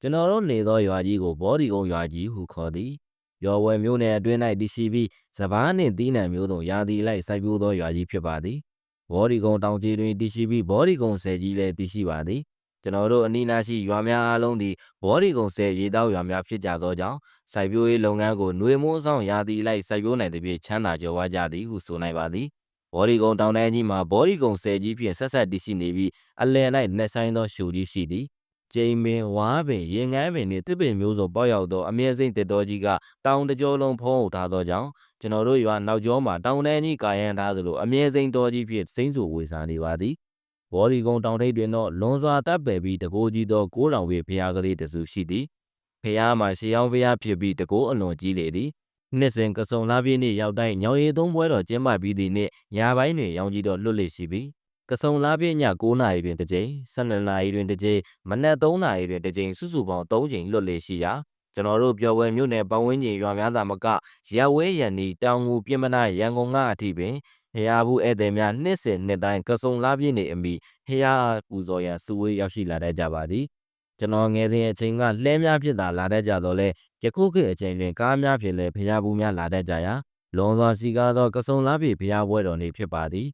ကျွန်တော်တို့နေသောရွာကြီးကိုဘောဒီကုန်းရွာကြီးဟုခေါ်သည်ရော်ဝဲမျိုးနယ်အတွင်း၌တည်ရှိပြီးစပားနှင့်တီးနှံမျိုးစုံရာသီလိုက်စိုက်ပျိုးသောရွာကြီးဖြစ်ပါသည်ဘောဒီကုန်းတောင်ကြီးတွင်တည်ရှိပြီးဘောဒီကုန်းဆယ်ကြီးလည်းတည်ရှိပါသည်ကျွန်တော်တို့အနီးနားရှိရွာများအားလုံးသည်ဘောဒီကုန်းဆယ်ရေတောက်ရွာများဖြစ်ကြသောကြောင့်စိုက်ပျိုးရေးလုပ်ငန်းကိုຫນွေမိုးဆောင်ရာသီလိုက်စိုက်ပျိုးနိုင်သဖြင့်ချမ်းသာကြွယ်ဝကြသည်ဟုဆိုနိုင်ပါသည်ဘောဒီကုန်းတောင်တန်းကြီးမှာဘောဒီကုန်းဆယ်ကြီးဖြင့်ဆက်ဆက်တည်ရှိနေပြီးအလယ်၌နှက်ဆိုင်သောရှူကြီးရှိသည် ကျိန်ပင်ဝါးပင်ရင်ငန်းပင်နှင့်တစ်ပင်မျိုးစုံပေါက်ရောက်သောအမြဲစိမ့်တစ်တော်ကြီးကတောင်တကြောလုံးဖုံးအုပ်ထားသောကြောင့်ကျွန်တော်တို့ရွာနောက်ကျောမှာတောင်တန်းကြီးကာရန်ထားသလိုအမြဲစိမ့်တော်ကြီးဖြင့်စိမ့်ဆူဝေစာနေပါသည်ဘောဒီကုန်းတောင်ထိပ်တွင်တော့လွန်စွာတပ်ပယ်ပြီးတကိုးကြီးသောကိုးတောင်ဝေဖျားကလေးတစ်စုရှိသည်ဖျားမှာရှေးအောင်ဖျားဖြစ်ပြီးတကိုးအလွန်ကြီးလေသည်နှစ်စဉ်ကစုံလာပြည့်နေ့ရောက်တိုင်းညောင်ရည်သုံးပွဲတော်ကျင်းပပြီးသည့်နေ့ညပိုင်းတွင်ရောင်ကြီးတော်လွတ်လေရှိပြီး ကစုံလာပြည့်ည9နာရီတွင်တစ်ကြိမ်12နာရီတွင်တစ်ကြိမ်မနက်3နာရီတွင်တစ်ကြိမ်စုစုပေါင်း3ကြိမ်လွတ်လေရှိရာကျွန်တော်တို့ပြောပွဲမြို့နယ်ပတ်ဝန်းကျင်ရွာများသာမကရက်ဝဲရန်နီတောင်ငူပြင်မနာရန်ကုန်ကအထိပင်ဖျားဘူးဧည့်သည်များနှစ်စဉ်နှစ်တိုင်းကစုံလာပြည့်နေ့အမိဖျားပူဇော်ရန်စုဝေးရောက်ရှိလာတတ်ကြပါသည်ကျွန်တော်ငယ်စဉ်အချိန်ကလှဲများဖြစ်တာလာတတ်ကြတော့လဲယခုခေတ်အချိန်တွင်ကားများဖြင့်လည်းဖျားဘူးများလာတတ်ကြရာလွန်စွာစီကားသောကစုံလားပြေဖျားပွဲတော်နေ့ဖြစ်ပါသည်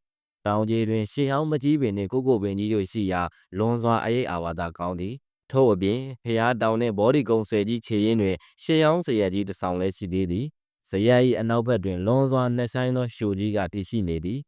တောင်ကြီးတွင်ရှေးဟောင်းမကြီးပင်နှင့်ကိုကိုပင်ကြီးတို့ရှိရာလွန်စွာအရေးအာဝါဒကောင်းသည်ထို့အပြင်ဖျားတောင်နှင့်ဘောဒီကုံဆွဲကြီးခြေရင်းတွင်ရှေးဟောင်းစရကြီးတစ်ဆောင်လည်းရှိသေးသည်ဇယ၏အနောက်ဘက်တွင်လွန်စွာနှက်ဆိုင်သောရှိုကြီးကတည်ရှိနေသည်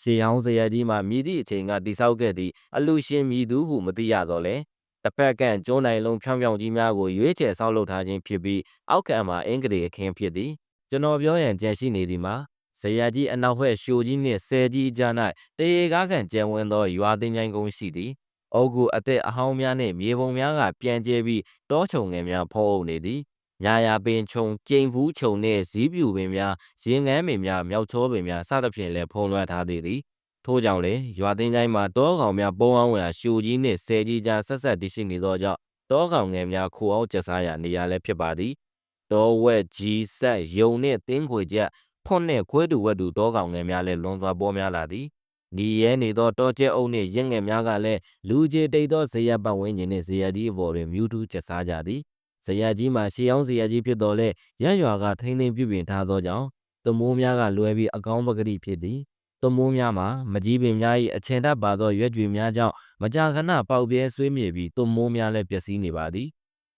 ရှေးဟောင်းဇယကြီးမှာမြည်သည့်အချိန်ကတိဆောက်ခဲ့သည့်အလူရှင်မြည်သူဟုမသိရတော့လဲတစ်ဖက်ကန့်ကျိုးနိုင်လုံးဖြောင်းဖြောင်းကြီးများကိုရွေးချယ်ဆောက်လုပ်ထားခြင်းဖြစ်ပြီးအောက်ကံမှာအင်္ဂရေအခင်းဖြစ်သည်ကျွန်တော်ပြောရန်ကြံရှိနေသည်မှာ ဇရာကြီးအနောက်ဘက်ရှိုကြီးနှင့်ဆယ်ကြီးကြား၌တရေကားကန်ကျဲဝန်းသောရွာသိမ်းချိုင်းကုန်းရှိသည်။အုတ်ကူအသက်အဟောင်းများနှင့်မြေပုံများကပြန်ကျဲပြီးတောချုံငယ်များဖုံးအုပ်နေသည်။ညာယာပင်ခြုံကျိန်ဘူးခြုံနှင့်ဇီးပြူပင်များရင်ငန်းပင်များမြောက်ချောပင်များစသဖြင့်လည်းဖုံးလွှမ်းထားသေးသည်။ထို့ကြောင့်လေရွာသိမ်းချိုင်းမှာတောကောင်များပုံအောင်ဝရာရှိုကြီးနှင့်ဆယ်ကြီးကြားဆက်ဆက်တည်ရှိနေသောကြောင့်တောကောင်ငယ်များခိုအောင်ကျဆားရာနေရာလည်းဖြစ်ပါသည်။တောဝက်ကြီးဆက်ယုံနှင့်တင်းခွေချက် ဖွန့်နှင့်ခွေးတူဝက်တူတောကောင်ငယ်များလည်းလွန်စွာပေါ်များလာသည်နီရဲနေသောတောကျဲအုပ်နှင့်ရင့်ငယ်များကလည်းလူကြီးတိတ်သောဇေယျပတ်ဝန်းကျင်နှင့်ဇေယျဒီအပေါ်တွင်မြူးထူးကျဆားကြသည်ဇေယျကြီးမှာရှေးအောင်ဇေယျကြီးဖြစ်တော်လဲရရွာကထိမ့်သိမ့်ပြုပြင်ထားသောကြောင့်တမိုးများကလွယ်ပြီးအကောင်းပကတိဖြစ်သည်တမိုးများမှာမကြီးပင်များ၏အချင်တတ်ပါသောရွက်ကြွေများကြောင့်မကြာခဏပေါက်ပြဲဆွေးမြေပြီးတမိုးများလည်းပျက်စီးနေပါသည်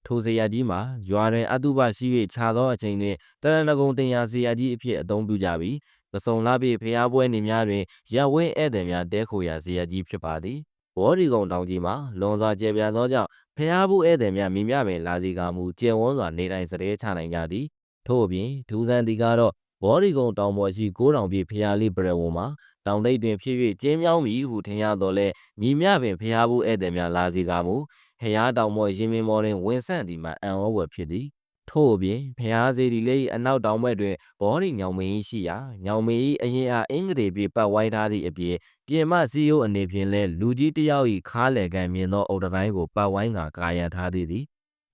ထိုဇေယျကြီးမှာရွာတွင်အတုပရှိ၍ခြာသောအချိန်တွင်တရဏဂုံတင်ရာဇေယျကြီးအဖြစ်အသုံးပြုကြပြီးပစုံလာပြီဖျားပွဲနေများတွင်ရပ်ဝဲဧည့်သည်များတဲခိုရာဇေယျကြီးဖြစ်ပါသည်ဘောဒီကုံတောင်ကြီးမှာလွန်စွာကျယ်ပြန့်သောကြောင့်ဖျားဘူးဧည့်သည်များမြင်မြပင်လာစီကမူကျယ်ဝန်းစွာနေတိုင်းစတဲ့ချနိုင်ကြသည်ထို့အပြင်ထူးဆန်းသည်ကတော့ဘောဒီကုံတောင်ပေါ်ရှိကိုးတောင်ပြည့်ဖျားလေးပရဝုံမှာတောင်တိတ်တွင်ဖြစ်၍ကျင်းမြောင်းပြီဟုထင်ရတော့လဲမြည်မြပင်ဖျားဘူးဧည့်သည်များလာစီကမူ ဖျားတောင်ပေါ်ရင်မင်းမော်တွင်ဝင်ဆန့်သည်မှာအံ့ဩဖွယ်ဖြစ်သည်ထို့အပြင်ဖျားစေဒီလေးအနောက်တောင်ဘက်တွင်ဘောဒီညောင်မင်းရှိရာညောင်မင်းအရင်အားအင်္ဂရေပြေပတ်ဝိုင်းထားသည့်အပြင်ပြင်မစီယိုအနေဖြင့်လဲလူကြီးတယောက်၏ခါးလေကန်မြင်သောအုတ်တိုင်းကိုပတ်ဝိုင်းကကာယံထားသည်သည်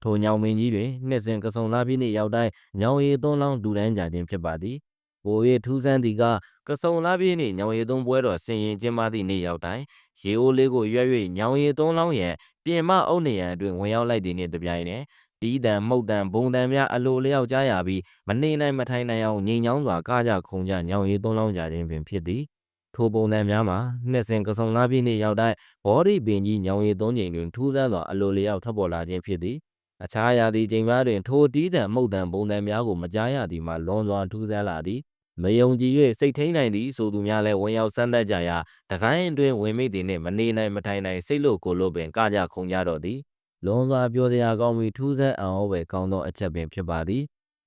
ထိုညောင်မင်းကြီးတွင်နှစ်စဉ်ကစုံလာပြီးနှင့်ရောက်တိုင်းညောင်ရည်သွန်းလောင်းဒူတန်းကြခြင်းဖြစ်ပါသည် ဘိုး၏ထူးဆန်းသည်ကကစုံလာပြီးနှင့်ညောင်ရည်သွန်းပွဲတော်ဆင်ရင်ကျင်းပသည့်နေ့ရောက်တိုင်းရေအိုးလေးကိုရွက်၍ညောင်ရည်သွန်းလောင်းရန်ပြင်မအုပ်နေရန်အတွင်ဝင်ရောက်လိုက်သည်နှင့်တပြိုင်နက်တီးတံမှုတ်တံဘုံတံများအလိုလျောက်ကြားရပြီးမနေနိုင်မထိုင်နိုင်အောင်ငြိမ်ချောင်းစွာကားကြခုံကြညောင်ရည်သွန်းလောင်းကြခြင်းပင်ဖြစ်သည်ထိုပုံတံများမှာနှစ်စဉ်ကစုံလာပြည့်နေ့ရောက်တိုင်းဘောဒီပင်ကြီးညောင်ရည်သွန်းချိန်တွင်ထူးဆန်းစွာအလိုလျောက်ထွက်ပေါ်လာခြင်းဖြစ်သည်အခြားရာသီချိန်များတွင်ထိုတီးတံမှုတ်တံဘုံတံများကိုမကြားရသည်မှာလွန်စွာထူးဆန်းလာသည် မယုံကြည်၍စိတ်ထိန်နိုင်သည်ဆိုသူများလည်းဝင်ရောက်စမ်းသပ်ကြရာတကိုင်းအတွင်းဝင်မိသည်နှင့်မနေနိုင်မထိုင်နိုင်စိတ်လို့ကိုလို့ပင်ကကြခုံကြတော့သည်လွန်စွာပြောစရာကောင်းပြီးထူးဆန်းအံ့ဩဖွယ်ကောင်းသောအချက်ပင်ဖြစ်ပါသည်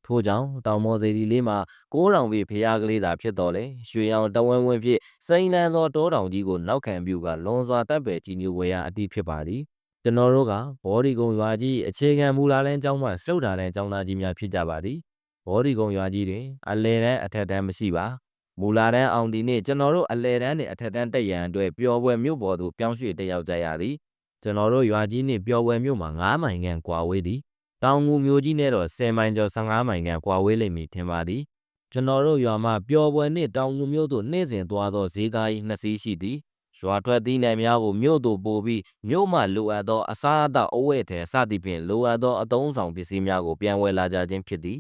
ထို့ကြောင့်တောင်မော်စေတီလေးမှာကိုးတောင်ပြဖျားကလေးသာဖြစ်တော်လေရွှေရောင်တဝင်းဝင်းဖြင့်စိန်လန်းသောတောတောင်ကြီးကိုနောက်ခံပြုကလွန်စွာတပ်ပယ်ကြည်ညိုဝေရအသည့်ဖြစ်ပါသည်ကျွန်တော်တို့ကဘောဒီကုံရွာကြီးအခြေခံမူလာလန်းကျောင်းမှစုပ်တာလန်းကျောင်းသားကြီးများဖြစ်ကြပါသည် ဘောဒီကုံရွာကြီးတွင်အလဲတန်းအထက်တန်းမရှိပါမူလာတန်းအောင်ဒီနေ့ကျွန်တော်တို့အလဲတန်းနှင့်အထက်တန်းတက်ရန်အတွက်ပျော်ပွဲမြို့ပေါ်သို့ပြောင်းရွှေ့တက်ရောက်ကြရသည်ကျွန်တော်တို့ရွာကြီးနှင့်ပျော်ပွဲမြို့မှာ9မိုင်ခန့်ကွာဝေးသည်တောင်ငူမျိုးကြီးနဲ့တော့10မိုင်ကျော်15မိုင်ခန့်ကွာဝေးလိမ့်မည်ထင်ပါသည်ကျွန်တော်တို့ရွာမှာပျော်ပွဲနှင့်တောင်ငူမျိုးသို့နေ့စဉ်သွားသောဈေးကား၏နှစ်စီးရှိသည်ရွာထွက်သီးနှံများကိုမြို့သို့ပို့ပြီးမြို့မှလိုအပ်သောအစားအသောက်အဝတ်အထည်စသည်ဖြင့်လိုအပ်သောအသုံးအဆောင်ပစ္စည်းများကိုပြန်ဝယ်လာကြခြင်းဖြစ်သည်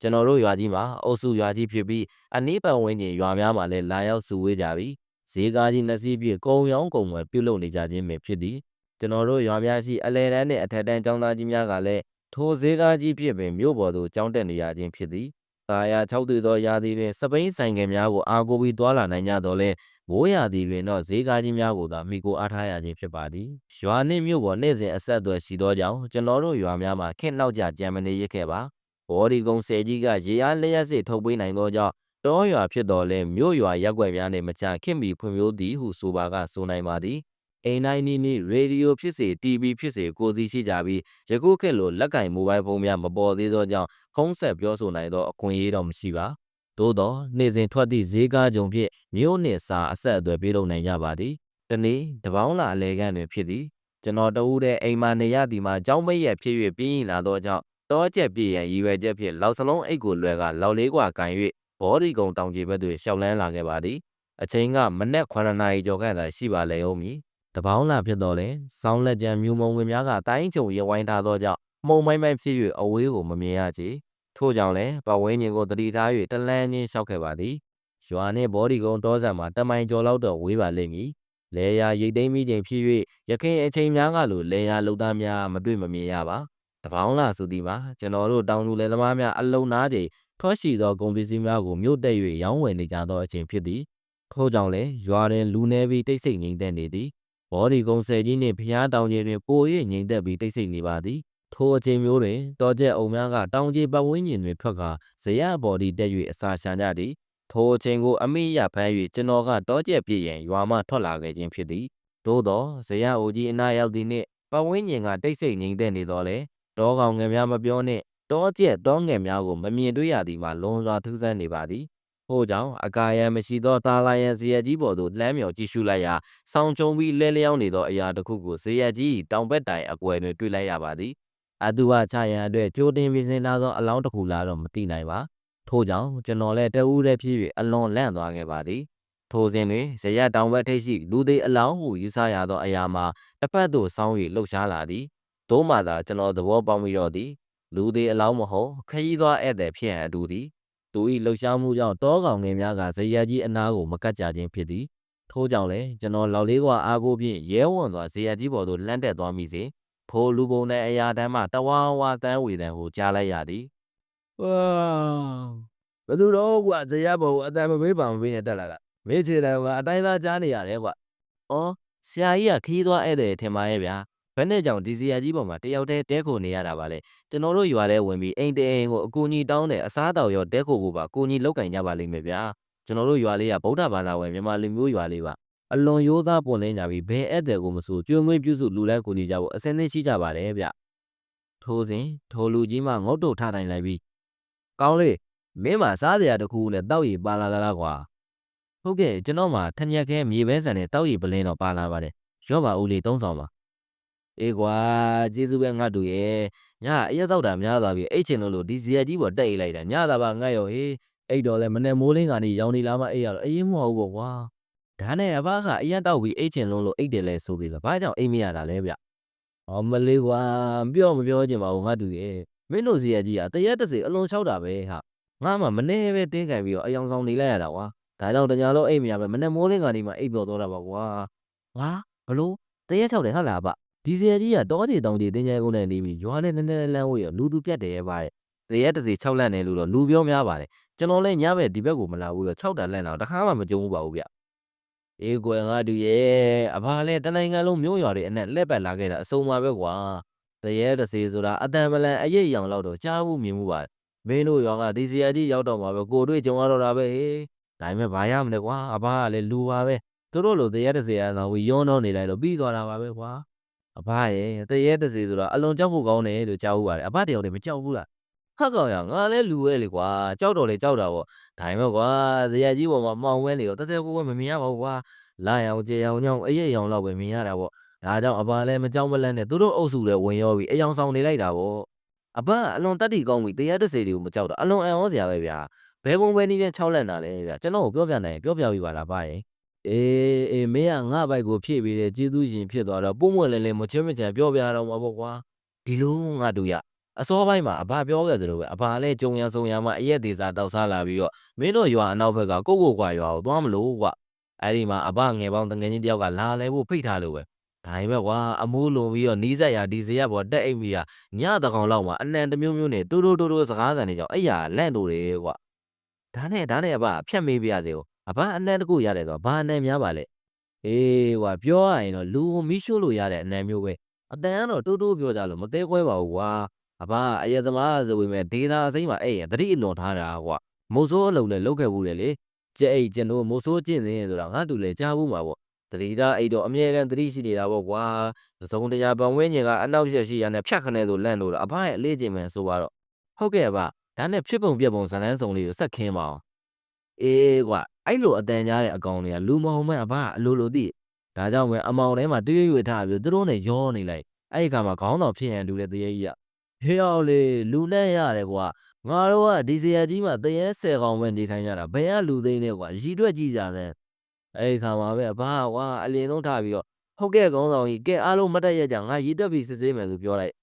ကျွန်တော်တို့ရွာကြီးမှာအုပ်စုရွာကြီးဖြစ်ပြီးအနီးပတ်ဝန်းကျင်ရွာများမှာလည်းလာရောက်စုဝေးကြပြီးဈေးကားကြီးနှစ်စီးဖြင့်ကုံရောင်းကုံဝယ်ပြုလုပ်နေကြခြင်းပင်ဖြစ်သည်ကျွန်တော်တို့ရွာများရှိအလဲတန်းနှင့်အထက်တန်းကျောင်းသားကြီးများကလည်းထိုဈေးကားကြီးဖြင့်ပင်မြို့ပေါ်သို့ကျောင်းတက်နေရခြင်းဖြစ်သည်သာယာ၆တွေ့သောရာသီတွင်စပိန်ဆိုင်ငယ်များကိုအားကိုးပြီးသွာလာနိုင်ကြတော့လဲမိုးရာသီတွင်တော့ဈေးကားကြီးများကိုသာမိကိုအားထားရခြင်းဖြစ်ပါသည်ရွာနှင့်မြို့ပေါ်နေ့စဉ်အဆက်အသွယ်ရှိသောကြောင့်ကျွန်တော်တို့ရွာများမှာခင့်နောက်ကြကြံမနေရခဲ့ပါ ဘော်ဒီကုံဆယ်ကြီးကရေအားလျှက်စစ်ထုတ်ပေးနိုင်သောကြောင့်တောရွာဖြစ်တော်လဲမြို့ရွာရက်ွက်များနှင့်မချခင်မီဖွံ့ဖြိုးသည်ဟုဆိုပါကဆိုနိုင်ပါသည်အိမ်တိုင်းနီးနီးရေဒီယိုဖြစ်စေ TV ဖြစ်စေကိုစီရှိကြပြီးယခုခေတ်လိုလက်ကင်မိုဘိုင်းဖုန်းများမပေါ်သေးသောကြောင့်ဖုန်းဆက်ပြောဆိုနိုင်သောအခွင့်အရေးတော့မရှိပါသို့သောနေ့စဉ်ထွက်သည့်ဈေးကားကြုံဖြင့်မြို့နှင့်စာအဆက်အသွယ်ပြုလုပ်နိုင်ကြပါသည်တနေ့တပေါင်းလာအလဲကန့်တွင်ဖြစ်သည်ကျွန်တော်တဦးတည်းအိမ်မာနေရသည်မှာကြောင်းမိတ်ရဖြစ်၍ပြင်းရင်လာသောကြောင့် တောကျက်ပြည့်ရန်ရည်ရွယ်ချက်ဖြင့်လောက်စလုံးအိတ်ကိုလွယ်ကလောက်လေးกว่าကန်၍ဘောဒီကုံတောင်ကြီးဘက်သို့ရှောက်လန်းလာခဲ့ပါသည်အချိန်ကမနက်9နာရီကျော်ခန့်သာရှိပါလေဦးမည်တပေါင်းလာဖြစ်တော်လဲစောင်းလက်ကြံမြူမုံဝင်များကတိုင်းချုံရဝိုင်းထားသောကြောင့်မှုံမိုင်းမိုင်းဖြစ်၍အဝေးကိုမမြင်ရချေထို့ကြောင့်လည်းပတ်ဝန်းကျင်ကိုတတိထား၍တလန်းချင်းလျှောက်ခဲ့ပါသည်ရွာနှင့်ဘောဒီကုံတောဆန်မှာတမိုင်ကျော်လောက်တော့ဝေးပါလိမ့်မည်လေယာရိတ်သိမ်းမိချိန်ဖြစ်၍ရခင်အချိန်များကလိုလေယာလုံသားများမတွေ့မမြင်ရပါ တပေါင်းလာဆိုသည်မှာကျွန်တော်တို့တောင်သူလယ်သမားများအလုံနာချိန်ထွက်ရှိသောကုန်ပစ္စည်းများကိုမြို့တက်၍ရောင်းဝယ်နေကြသောအချိန်ဖြစ်သည်ထို့ကြောင့်လည်းရွာတွင်လူနေပြီးတိတ်ဆိတ်ငြိမ်သက်နေသည်ဘောဒီကုံဆယ်ကြီးနှင့်ဖျားတောင်ကြီးတွင်ပို၍ငြိမ်သက်ပြီးတိတ်ဆိတ်နေပါသည်ထိုအချိန်မျိုးတွင်တော်ကျက်အုံများကတောင်ကြီးပတ်ဝန်းကျင်တွင်ထွက်ကာဇရဘော်ဒီတက်၍အစာရှမ်းကြသည်ထိုအချိန်ကိုအမိရဖမ်း၍ကျွန်တော်ကတောကျက်ပြည့်ရန်ရွာမှထွက်လာခဲ့ခြင်းဖြစ်သည်သို့သောဇရအိုကြီးအနာရောက်သည်နှင့်ပတ်ဝန်းကျင်ကတိတ်ဆိတ်ငြိမ်သက်နေတော့လေ တောကောင်ငယ်များမပြောနှင့်တောကျက်တောငယ်များကိုမမြင်တွေ့ရသည်မှာလွန်စွာထူးဆန်းနေပါသည်ဟိုကြောင့်အကာယံမရှိသောတာလာယံဇေယျကြီးပေါ်သို့လှမ်းမြော်ကြည့်ရှုလိုက်ရာဆောင်းချုံပြီးလဲလျောင်းနေသောအရာတစ်ခုကိုဇေယျကြီးတောင်ဘက်တိုင်အကွယ်တွင်တွေ့လိုက်ရပါသည်အတုဝချရန်အတွက်ကြိုတင်ပြင်ဆင်လာသောအလောင်းတစ်ခုလားတော့မသိနိုင်ပါထို့ကြောင့်ကျွန်တော်လည်းတဦးတည်းဖြစ်၍အလွန်လန့်သွားခဲ့ပါသည်ထိုစဉ်တွင်ဇယက်တောင်ဘက်ထိပ်ရှိလူသေးအလောင်းဟုယူဆရသောအရာမှာတစ်ဖက်သို့ဆောင်း၍လှုပ်ရှားလာသည် သို့မှသာကျွန်တော်သဘောပေါက်မိတော့သည်လူသေးအလောင်းမဟုတ်ခရီးသွားဧည့်သည်ဖြစ်ဟန်အတူသည်သူ၏လှုပ်ရှားမှုကြောင့်တောကောင်ငယ်များကဇယက်ကြီးအနားကိုမကတ်ကြခြင်းဖြစ်သည်ထို့ကြောင့်လည်းကျွန်တော်လောက်လေးကအားကိုဖြင့်ရဲဝံ့စွာဇေယျကြီးပေါ်သို့လှမ်းတက်သွားမိစေဖိုလူပုံနဲ့အရာတမ်းမှတဝါဝါတန်းဝေတန်းကိုကြားလိုက်ရသည်ဝါဘယ်သူတော့ကွာဇေယျပေါ်ကိုအတန်မပေးပါမပေးနဲ့တက်လာကမေးချေတယ်ကွာအတိုင်းသားကြားနေရတယ်ကွာအော်ဆရာကြီးကခီးသွားဧည့်သည်ထင်ပါရဲ့ဗျာ ဘယ်နဲ့ကြောင့်ဒီဇေယျကြီးပေါ်မှာတယောက်တည်းတဲခိုနေရတာပါလဲကျွန်တော်တို့ရွာထဲဝင်ပြီးအိမ်တဲအိမ်ကိုအကူအညီတောင်းတယ်အစားတောက်ရောတဲခိုဖို့ပါအကူအညီလောက်ကင်ကြပါလိမ့်မယ်ဗျာကျွန်တော်တို့ရွာလေးကဗုဒ္ဓဘာသာဝင်မြန်မာလူမျိုးရွာလေးပါအလွန်ရိုးသားပွန်လင်းကြပြီးဘယ်ဧည့်သည်ကိုမဆိုကျွေးမွေးပြုစုလူလဲကူညီကြဖို့အစင်းသင်းရှိကြပါတယ်ဗျထိုးစဉ်ထိုလူကြီးမှငုတ်တုတ်ထထိုင်လိုက်ပြီးကောင်းလေးမင်းမစားစရာတခုနဲ့တောက်ရည်ပါလာလားလားကွာဟုတ်ကဲ့ကျွန်တော်မှထညက်ခဲမြေပဲဆန်နဲ့တောက်ရည်ပလင်းတော့ပါလာပါတယ်ရော့ပါဦးလေးသုံးဆောင်ပါ အေးကွာကျေးဇူးပဲငါတို့ရဲ့ညအရက်တော့တာများသွားပြီအိတ်ချင်လို့လို့ဒီဇီယကြီးပေါ်တက်အိတ်လိုက်တာညတာပါငတ်ရောဟေးအိတ်တော်လဲမနဲ့မိုးလင်းကနေရောင်နေလာမှအိတ်ရတော့အေးမဟုတ်ဘူးကွာဒါနဲ့အဘကအရက်တော့ပြီးအိတ်ချင်လုံးလို့အိတ်တယ်လဲဆိုပြီးလားဘာကြောင့်အိတ်မရတာလဲဗျအော်မလေးကွာပြောမပြောချင်ပါဘူးငါတူရဲ့မင်းတို့ဇီယကြီးကတရက်တစ်စီအလွန်ချောက်တာပဲဟာငါမှမနေပဲတင်းကန်ပြီးတော့အယောင်ဆောင်နေလိုက်ရတာကွာဒါကြောင့်တညာလုံးအိတ်မရပဲမနဲ့မိုးလင်းကနေမှအိတ်ပြောတော့တာပါကွာငါဘလို့တရက်ချောက်တယ်ဟာလားဗျ ဒီဇယ်ကြီးကတောကြီးတောင်ကြီးတင်းကျဲကုန်းနဲ့နေပြီးရွာနဲ့နည်းနည်းလန်းဝေးရလူသူပြတ်တယ်ရဲ့ပါရဲ့တရက်တစ်စီ6လန့်နေလို့တော့လူပြောများပါတယ်ကျွန်တော်လည်းညဘက်ဒီဘက်ကိုမလာဘူးတော့6တန်လန့်တော့တခါမှမကြုံဘူးပါဘူးဗျအေးကွယ်ငါတူရဲ့အဖာလဲတနိုင်ငံလုံးမျိုးရွာတွေအနဲ့လက်ပတ်လာခဲ့တာအစုံပါပဲကွာတရက်တစ်စီဆိုတာအတန်ပလန်အရေးရောင်လောက်တော့ကြားဘူးမြင်မှုပါမင်းတို့ရွာကဒီဇယ်ကြီးရောက်တော့မှာပဲကိုတွေ့ကြုံရတော့တာပဲဟေးဒါပေမဲ့ဘာရမလဲကွာအဖာကလည်းလူပါပဲသူတို့လိုတရက်တစ်စီအကောင်ဝီရောတော့နေလိုက်တော့ပြီးသွားတာပါပဲကွာ အဖရဲ့တရဲတစီဆိုတာအလွန်ကြောက်ဖို့ကောင်းတယ်လို့ကြားဦးပါတယ်အဖတယောက်တည်းမကြောက်ဘူးလားဟတ်ကောင်ရငါလည်းလူပဲလေကွာကြောက်တော့လေကြောက်တာပေါ့ဒါပေမဲ့ကွာဇရကြီးပေါ်မှာမှောင်ဝဲနေတော့တသက်ကိုပဲမမြင်ရပါဘူးကွာလာရောင်ကြေရောင်ညောင်းအရက်ရောင်လောက်ပဲမြင်ရတာပေါ့ဒါကြောင့်အဖလည်းမကြောက်မလန့်နဲ့သူတို့အုပ်စုလည်းဝင်ရောပြီးအယောင်ဆောင်နေလိုက်တာပေါ့အဖအလွန်တက်တီကောင်းပြီတရဲတစီတွေကိုမကြောက်တာအလွန်အံ့ဩစရာပဲဗျာဘဲပုံပဲနည်းပြန်၆လက်နာလဲဗျာကျွန်တော်ကိုပြောပြနိုင်ရင်ပြောပြပြပါလားဗျာ အေးအေးမင်းကငါ့ဘိုက်ကိုဖြည့်ပြီးတဲ့ကျေးဇူးရှင်ဖြစ်သွားတော့ပုံမွက်လဲလဲမချွတ်မချန်ပြောပြတော့မှာပေါ့ကွာဒီလိုငါတို့ရအစောပိုင်းမှာအဘပြောခဲ့သလိုပဲအဘလည်းကြုံရဆုံရမှာအရက်သေးစားတောက်စားလာပြီးတော့မင်းတို့ရွာအနောက်ဘက်ကကိုကိုကွာရွာကိုသွားမလို့ကွာအဲ့ဒီမှာအဘငယ်ပေါင်းတငယ်ချင်းတယောက်ကလာလဲဖို့ဖိတ်ထားလို့ပဲဒါပေမဲ့ကွာအမိုးလုံပြီးတော့နီးစက်ရဒီဇရက်ပေါ်တက်အိမ်ပြီးတာညတကောင်လောက်မှာအနံတစ်မျိုးမျိုးနဲ့တိုးတိုးတိုးတိုးစကားဆန်နေကြောင်အဲ့ရလန့်လို့တယ်ကွာဒါနဲ့ဒါနဲ့အဘဖြတ်မေးပြရသေးဘူး အဘအနံတစ်ခုရတယ်ဆိုတော့ဘာအနံများပါလဲအေးကွာပြောရရင်တော့လူကိုမီးရှို့လို့ရတဲ့အနံမျိုးပဲအတန်ကတော့တိုးတိုးပြောကြလို့မသေးခွဲပါဘူးကွာအဘအရက်သမားဆိုပေမဲ့ဒေတာအစိမ့်မှာအဲ့ရင်တတိအလွန်ထားတာကွာမိုးစိုးအလုံးလည်းလုတ်ခဲ့ဘူးတယ်လေကြက်အိတ်ကျင်တို့မိုးစိုးကျင့်စင်းဆိုတာငါတူလည်းကြားဘူးမှာပေါ့တတိတာအိတ်တော့အမြဲတမ်းတတိရှိနေတာပေါ့ကွာသုံးတရားပတ်ဝန်းကျင်ကအနောက်ရက်ရှိရနဲ့ဖြတ်ခနဲဆိုလန့်လို့အဘရဲ့အလေးကျင်မယ်ဆိုတော့ဟုတ်ကဲ့အဘဒါနဲ့ဖြစ်ပုံပြက်ပုံဇလန်းစုံလေးကိုဆက်ခင်းပါအောင်အေးကွာ အဲ့လိုအတန်ကြားတဲ့အကောင်တွေကလူမဟုတ်မဲ့အဘအလိုလိုသိဒါကြောင့်ပဲအမောင်ထဲမှာတွေးရွေထားပြီးသူတို့နဲ့ရောနေလိုက်အဲ့ဒီခါမှာခေါင်းတော်ဖြစ်ရန်တူတဲ့တရေကြီးကဟေးအောင်လေလူနဲ့ရတယ်ကွာငါတို့ကဒီစရကြီးမှာတရေဆယ်ကောင်ပဲနေထိုင်ကြတာဘယ်ကလူသိန်းလဲကွာရီတွက်ကြည့်ကြစမ်းအဲ့ဒီခါမှာပဲအဘကွာအလင်းဆုံးထားပြီးတော့ဟုတ်ကဲ့ခေါင်းဆောင်ကြီးကဲအားလုံးမတ်တက်ရက်ကြငါရီတွက်ပြီးစစ်ဆေးမယ်လို့ပြောလိုက်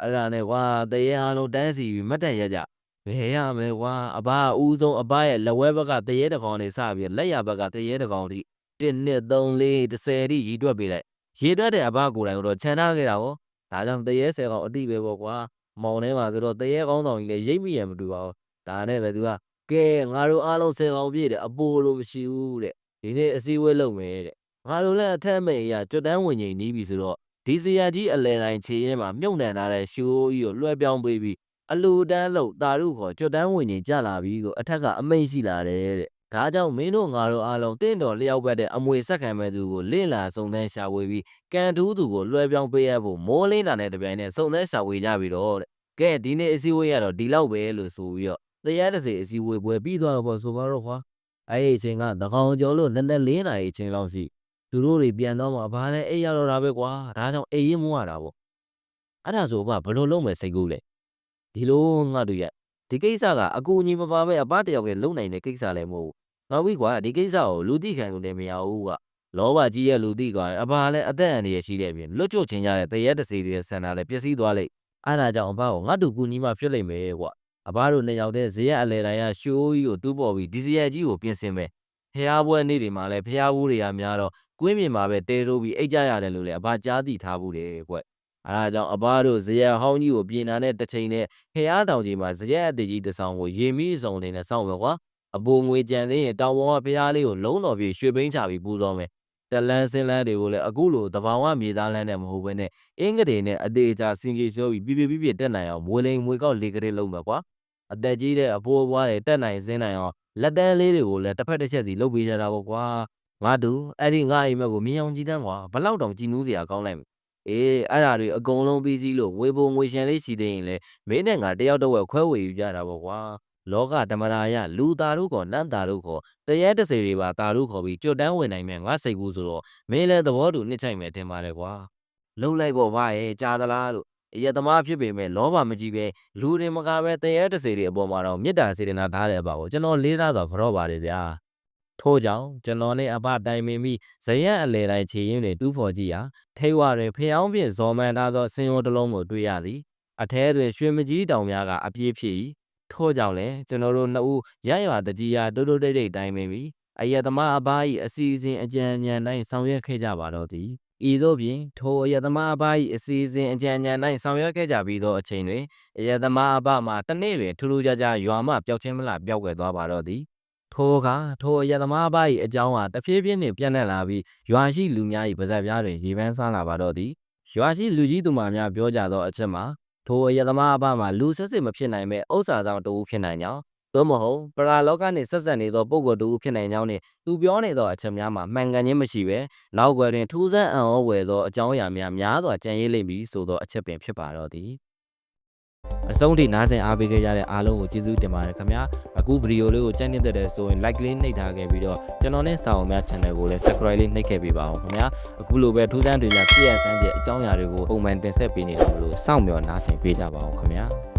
အဲ့ဒါနဲ့ကွာတရေအားလုံးတန်းစီပြီးမတ်တက်ရက်ကြ ဘယ်ရမလဲကွာအဘအဦးဆုံးအဘရဲ့လက်ဝဲဘက်ကတရေတကောင်နေစပြီးလက်ရဘက်ကတရေတကောင်ထိ1 2 3 4 10ထိရီတွက်ပေးလိုက်ရီတွက်တဲ့အဘကိုယ်တိုင်ကတော့ခြံထားခဲ့တာဟောဒါကြောင့်တရေ10ကောင်အတိပဲပေါ့ကွာမောင်ထဲမှာဆိုတော့တရေကောင်းဆောင်ကြီးလည်းရိပ်မိရမတူပါဘူးဒါနဲ့ပဲသူကကဲငါတို့အားလုံး10ကောင်ပြည့်တယ်အပိုလိုမရှိဘူးတဲ့ဒီနေ့အစည်းအဝေးလုပ်မယ်တဲ့ငါတို့လည်းအထက်မေရကျွတ်တန်းဝင်ချိန်နီးပြီဆိုတော့ဒီစရာကြီးအလဲတိုင်းခြေရဲမှာမြုပ်နှံထားတဲ့ရှိုးကြီးကိုလွှဲပြောင်းပေးပြီး အလူတန်းလို့တာရုခေါ်ကြွတန်းဝင်ကြီးကြလာပြီကိုအထက်ကအမိန့်ရှိလာတယ်တဲ့ဒါကြောင့်မင်းတို့ငါတို့အားလုံးတင့်တော်လျောက်ပတ်တဲ့အမွေဆက်ခံမဲ့သူကိုလင့်လာစုံစမ်းရှာဝေပြီးကန်တူးသူကိုလွှဲပြောင်းပေးရဖို့မိုးလင်းတာနဲ့တပြိုင်နက်စုံစမ်းရှာဝေကြပြီတော့တဲ့ကဲဒီနေ့အစည်းအဝေးရတော့ဒီလောက်ပဲလို့ဆိုပြီးတော့တရားတစ်စီအစည်းအဝေးပွဲပြီးသွားတော့ပေါ့ဆိုပါတော့ခွာအဲ့ဒီအချိန်ကသကောင်ကျော်လို့နည်းနည်းလင်းလာတဲ့အချိန်လောက်ရှိသူတို့တွေပြန်တော့မှဘာလဲအိပ်ရတော့တာပဲကွာဒါကြောင့်အိပ်ရင်မွားတာပေါ့အဲ့ဒါဆိုဘာဘယ်လိုလုပ်မယ်စိတ်ကူးလဲ ဒီလိုငါတို့ရဒီကိစ္စကအကူအညီမပါပဲအပတယောက်ရဲ့လုံနိုင်တဲ့ကိစ္စလည်းမဟုတ်ဘူးငါဝိကွာဒီကိစ္စကိုလူတိခံလို့လည်းမရဘူးကလောဘကြီးရဲ့လူတိကွာအပါလည်းအသက်အန္တရာယ်ရှိတဲ့အပြင်လွတ်ကျွတ်ချင်းရတဲ့တရက်တစီတွေဆန္ဒလည်းပျက်စီးသွားလိမ့်အဲ့ဒါကြောင့်အဘကိုငါတို့ကူညီမှဖြစ်လိမ့်မယ်ကွာအဘတို့နှစ်ယောက်တည်းဇေယျအလဲတိုင်းရရှိုးကြီးကိုတူးပေါ်ပြီးဒီဇေယျကြီးကိုပြင်ဆင်မယ်ဖះပွဲနေ့တွေမှာလည်းဖះဘူးတွေကများတော့ကွင်းပြင်မှာပဲတဲတိုးပြီးအိတ်ကြရတယ်လို့လည်းအဘကြားသိထားဘူးတယ်ကွ အဲဒါကြောင့်အဘတို့ဇေယျဟောင်းကြီးကိုပြင်တာနဲ့တစ်ချိန်နဲ့ဖះတောင်ကြီးမှာဇရက်အသေးကြီးတစ်ဆောင်ကိုရေမီးစုံနေနဲ့စောင့်ပဲကွာအပိုငွေကြံသေးရင်တောင်ပေါ်ကဖះလေးကိုလုံးတော်ပြည့်ရွှေဘိန်းချပြီးပူဇော်မယ်တလန်းစင်းလန်းတွေကိုလည်းအခုလိုတဘာဝမြေသားလန်းနဲ့မဟုတ်ဘဲနဲ့အင်္ဂဒေနဲ့အသေးအချာစင်ကြီးစိုးပြီးပြပြပြပြတက်နိုင်အောင်မွေလိန်မွေကောက်လေကလေးလုံးပဲကွာအသက်ကြီးတဲ့အဖိုးအပွားတွေတက်နိုင်စင်းနိုင်အောင်လက်တန်းလေးတွေကိုလည်းတစ်ဖက်တစ်ချက်စီလုပ်ပေးကြတာပေါ့ကွာငါတူအဲ့ဒီငါအိမ်မက်ကိုမြင်အောင်ကြည့်တန်းကွာဘလောက်တောင်ကြည်နူးစရာကောင်းလိုက်မလဲ အေးအဲ့ဒါတွေအကုန်လုံးပြီးစီးလို့ဝေပုံငွေရှင်လေးစီသေးရင်လေမင်းနဲ့ငါတယောက်တော့ဝက်ခွဲဝေယူကြတာပေါ့ကွာလောကဓမ္မရာယလူသားတို့ခေါ်နတ်သားတို့ခေါ်တရဲတစေတွေပါသားတို့ခေါ်ပြီးကြွတန်းဝင်နိုင်မယ်ငါစိတ်ကူးဆိုတော့မင်းလည်းသဘောတူနှစ်ချိုက်မယ်ထင်ပါတယ်ကွာလှုပ်လိုက်ပေါ့ဗျရဲ့ကြားသလားလို့အယက်သမားဖြစ်ပေမဲ့လောဘမကြီးပဲလူတွေမကပဲတရဲတစေတွေအပေါ်မှာတော့မေတ္တာစေတနာထားတဲ့အပါကိုကျွန်တော်လေးစားစွာကြော့ပါတယ်ဗျာ ထို့ကြောင့်ကျွန်တော်နဲ့အဘတိုင်ပင်ပြီးဇရက်အလဲတိုင်းခြေရင်းတွေတူးဖော်ကြည့်ရာထိဝရဖျောင်းဖြင့်ဇော်မန်ထားသောစင်ရိုးတစ်လုံးကိုတွေ့ရသည်အထဲတွင်ရွှေမကြီးတောင်များကအပြည့်ဖြစ်၏ထို့ကြောင့်လည်းကျွန်တော်တို့နှစ်ဦးရရွာတကြီးရာတိုးတိုးတိတ်တိတ်တိုင်းပင်ပြီးအယက်သမားအပား၏အစီအစဉ်အကြံဉာဏ်တိုင်းဆောင်ရွက်ခဲ့ကြပါတော့သည်ဤသို့ဖြင့်ထိုအယက်သမားအပား၏အစီအစဉ်အကြံဉာဏ်တိုင်းဆောင်ရွက်ခဲ့ကြပြီးသောအချိန်တွင်အယက်သမားအပမှတစ်နေ့တွင်ထူးထူးခြားခြားရွာမှပျောက်ချင်းမလားပျောက်ကွယ်သွားပါတော့သည် ထိုအခါထိုအယက်သမားအပ၏အကြောင်းဟာတဖြည်းဖြည်းနှင့်ပြန့်နှံ့လာပြီးရွာရှိလူများ၏ပါဇက်ပြားတွင်ရေပန်းစားလာပါတော့သည်ရွာရှိလူကြီးသူမများပြောကြသောအချက်မှာထိုအယက်သမားအပမှာလူဆက်စစ်မဖြစ်နိုင်မဲ့ဥစ္စာဆောင်တူဖြစ်နိုင်ကြောင်းသို့မဟုတ်ပရာလောကနှင့်ဆက်ဆက်နေသောပုဂ္ဂိုလ်တူဖြစ်နိုင်ကြောင်းနှင့်သူပြောနေသောအချက်များမှာမှန်ကန်ခြင်းမရှိဘဲနောက်ွယ်တွင်ထူးဆန်းအံ့ဩဝယ်သောအကြောင်းအရာများများစွာကြံရည်လိမ့်မည်ဆိုသောအချက်ပင်ဖြစ်ပါတော့သည် အဆုံးထိနားဆင်အားပေးခဲ့ကြတဲ့အားလုံးကိုကျေးဇူးတင်ပါတယ်ခင်ဗျာအခုဗီဒီယိုလေးကိုကြိုက်နေတဲ့တဲ့ဆိုရင် like လေးနှိပ်ထားခဲ့ပြီးတော့ကျွန်တော်နဲ့စာအုံများ channel ကိုလည်း subscribe လေးနှိပ်ခဲ့ပေးပါအောင်ခင်ဗျာအခုလိုပဲထူးဆန်းတွေများပြည့်ရစမ်းတဲ့အကြောင်းအရာတွေကိုပုံမှန်တင်ဆက်ပေးနေတာမလို့စောင့်မျှော်နားဆင်ပေးကြပါအောင်ခင်ဗျာ